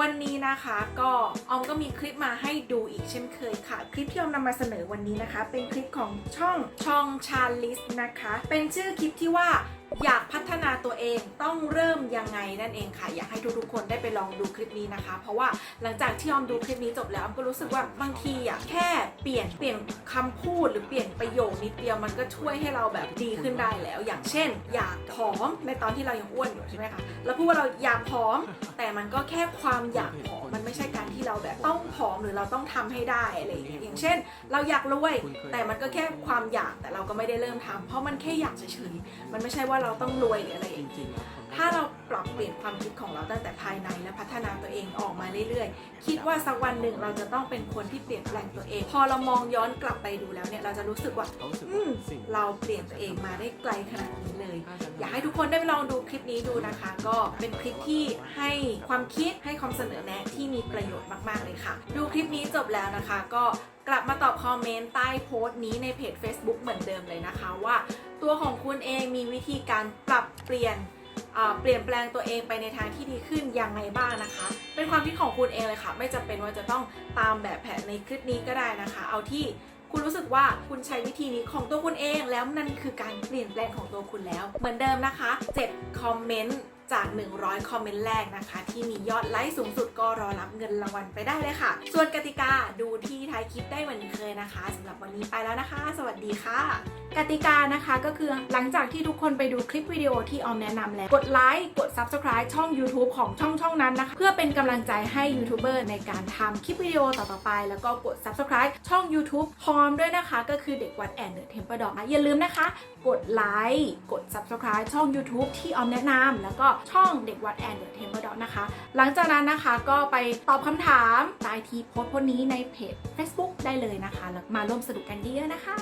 วันนี้นะคะก็ออมก็มีคลิปมาให้ดูอีกเช่นเคยค่ะ คลิปที่ออมนำมาเสนอวันนี้นะคะ เป็นคลิปของช่องชองชาลิสนะคะ เป็นชื่อคลิปที่ว่าอยาก นาตัวเองต้องเริ่มยังไงนั่นเองค่ะ อยากให้ทุกๆคนได้ไปลองดูคลิปนี้นะคะ เพราะว่าหลังจากที่ออมดูคลิปนี้จบแล้วออมก็รู้สึกว่าบางทีอะแค่เปลี่ยนเปลี่ยนคำพูดหรือเปลี่ยนประโยคนิดเดียวมันก็ช่วยให้เราแบบดีขึ้นได้แล้ว อย่างเช่น อยากผอมในตอนที่เรายังอ้วนอยู่ใช่ไหมคะเราพูดว่าเราอยากผอม แต่มันก็แค่ความอยากผอมมันไม่ใช่การที่เราแบบต้องผอมหรือเราต้องทำให้ได้อะไรอย่างเงี้ยอย่างเช่น เราอยากรวยแต่มันก็แค่ความอยากแต่เราก็ไม่ได้เริ่มทำเพราะมันแค่อยากเฉยๆมันไม่ใช่ว่าเราต้องรวยหรืออะไรอย่างเงี้ยถ้าเราปรับเปลี่ยนความคิดของเราตั้งแต่ภายในและพัฒนาตัวเองออกมาเรื่อยๆ คิดว่าสักวันหนึ่งเราจะต้องเป็นคนที่เปลี่ยนแปลงตัวเอง พอเรามองย้อนกลับไปดูแล้วเนี่ยเราจะรู้สึกว่าอืมเราเปลี่ยนตัวเองมาได้ไกลขนาดนี้เลย อยากให้ทุกคนได้ไปลองดูคลิปนี้ดูนะคะ ก็เป็นคลิปที่ให้ความคิดให้ความเสนอแนะที่มีประโยชน์มากๆเลยค่ะ ดูคลิปนี้จบแล้วนะคะ ก็กลับมาตอบคอมเมนต์ใต้โพสต์นี้ในเพจ Facebook เหมือนเดิมเลยนะคะว่า ตัวของคุณเองมีวิธีการปรับ เปลี่ยนเปลี่ยนแปลงตัวเองไปในทางที่ดีขึ้นยังไงบ้างนะคะ เป็นความคิดของคุณเองเลยค่ะ ไม่จำเป็นว่าจะต้องตามแบบแผนในคลิปนี้ก็ได้นะคะ เอาที่คุณรู้สึกว่าคุณใช้วิธีนี้ของตัวคุณเองแล้วนั่นคือการเปลี่ยนแปลงของตัวคุณแล้ว เหมือนเดิมนะคะ7คอมเมนต์ จาก 100 คอมเมนต์แรกนะคะ ที่มียอดไลค์สูงสุดก็รอรับเงินรางวัลไปได้เลยค่ะ ส่วนกติกาดูที่ท้ายคลิปได้เหมือนเคยนะคะสำหรับวันนี้ไปแล้วนะคะ สวัสดีค่ะ กติกานะคะก็คือหลังจากที่ทุกคนไปดูคลิปวิดีโอที่ออมแนะนำแล้ว กดไลค์กด Subscribe ช่อง YouTube ของช่องช่องนั้นนะคะ เพื่อเป็นกำลังใจให้ยูทูบเบอร์ในการทำคลิปวิดีโอต่อๆไป แล้วก็กด Subscribe ช่อง YouTube พร้อมด้วยนะคะ ก็คือเด็กวัดแอนเดอร์เทมเปอร์ดอกนะอย่าลืมนะคะ กดไลค์กด Subscribe ช่อง YouTube ที่ออมแนะนำแล้วก็ช่องเด็กวัดแอนเดอร์เทมเปอร์ดนะคะ หลังจากนั้นนะคะก็ไปตอบคำถามใต้ที่โพสต์พวกนี้ในเพจ Facebook ได้เลยนะคะ มาร่วมสนุกกันเยอะๆนะคะ